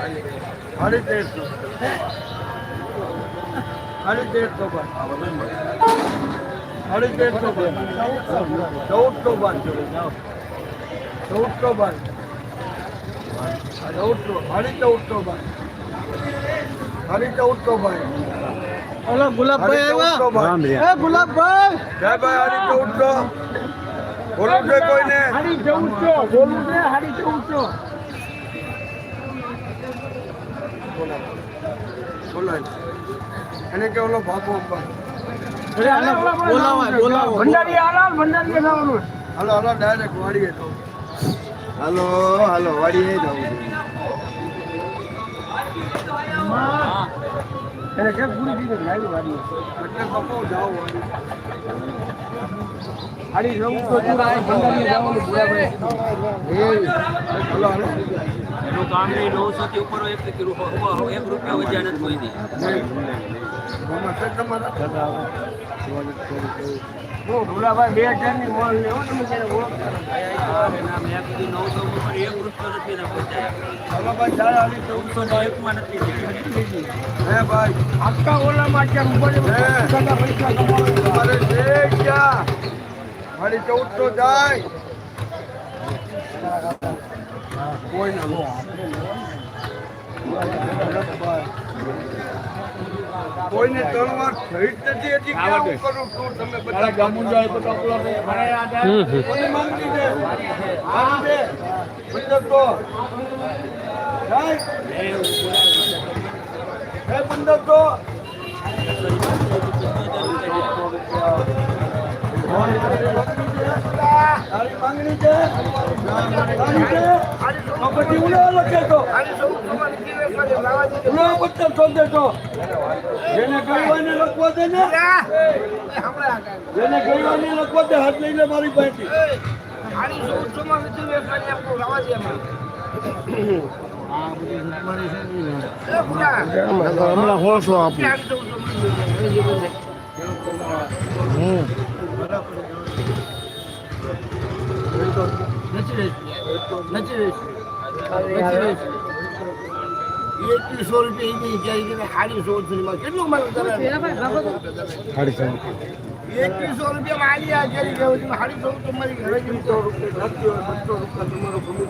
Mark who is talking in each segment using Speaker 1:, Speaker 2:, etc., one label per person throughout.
Speaker 1: સાડા બાર
Speaker 2: હાડી બારસો હાડી તેરસો હાડી તેરસો ભાઈ હાડી તેરસો ભાઈ ચૌદસો ભાઈ ચૌદસો ભાઈ ચૌદસો હાડી ચૌદસો ભાઈ હાડી ચૌદસો ભાઈ
Speaker 1: ઓલો ગુલાબભાઈ
Speaker 2: હાડી
Speaker 1: આવ્યા
Speaker 2: ચૌદસો ભાઈ
Speaker 1: એ ગુલાબભાઈ
Speaker 2: જય ભાઈ હાડી ચૌદસો બોલું છે કોઈને
Speaker 1: હાડી ચૌદસો બોલવું છે હાડી ચૌદસો
Speaker 2: બોલાય એને કે ઓલો
Speaker 1: બોલાવો ભંડારી આલાલ ભંડારી
Speaker 2: હાલો હાલો ડાયરેક્ટ વાડીએ તો
Speaker 3: હાલો હાલો વાડીએ જવું.
Speaker 1: એને કે પૂરી દીધી લાવી વાડી
Speaker 2: એટલે બાપો જાઓ વાળી
Speaker 1: હાડી ચૌદસો ચૂડા ભંડારી જવાનું
Speaker 2: હાલો હાલો.
Speaker 4: એનું કામ નહીં નવસો થી ઉપર એક એક રૂપિયા વધ્યા નથી કોઈ
Speaker 1: ભોલાભાઈ બે હજારની મોલ લેવો તમે
Speaker 2: ભાઈ
Speaker 1: આખા ઓલામાં અત્યારે
Speaker 2: મારી ચૌદસો જાય કોઈ ના કોઈને ત્રણ વાર ખરીદ નથી હજી કેવું કરું તું તમે બધા કોની માંગી છે. માંગી છે. પંદરસો જાય હે પંદરસો તારી માંગણી છે? તારી છે? તો પછી ઉડા લખે તો ઉડા પત્તર તો. જેને ગઈવાને લખવા દે ને, જેને ગઈવાને લખવા દે હાથ લઈને મારી પાસે
Speaker 1: હમણાં હોશો આપણે
Speaker 2: એકવીસો રૂપિયા સાડીસો કેટલું એકવીસો રૂપિયા મારી આ કરી ગયો છે સાડી ચૌદ તમારી ઘરે જીવતો રૂપિયા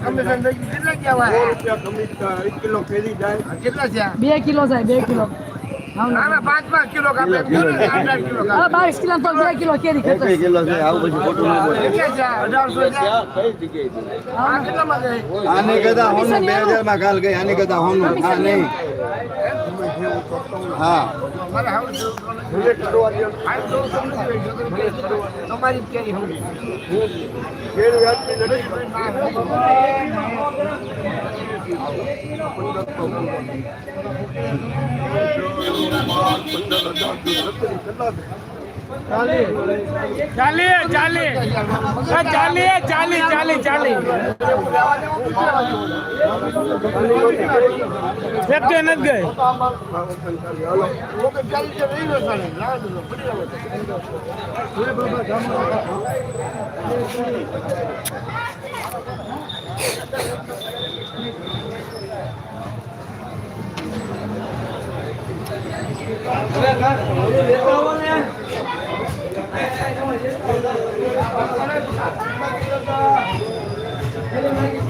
Speaker 2: કમિશન થઈ ગયું. કેટલા કહેવાય રૂપિયા કમિશન એક કિલો ફેરી જાય. કેટલા છે
Speaker 5: બે કિલો થાય બે કિલો. બાવીસ કિલો તો બે કિલો કેરી ખેતર.
Speaker 3: કિલો છે આવું પછી ખોટું ન બોલે. આને કદા હોનું બે હજારમાં કાલ ગઈ આને કદા હોનું. હા નહીં. હા.
Speaker 2: હવે તમારી કેરી હું કેરી વ્યાજની નથી.
Speaker 1: ચાલીએ ચાલીએ ચાલીએ ચાલી ચાલી ચાલી. ફેક્ટે નથી ગઈ
Speaker 2: Thank you.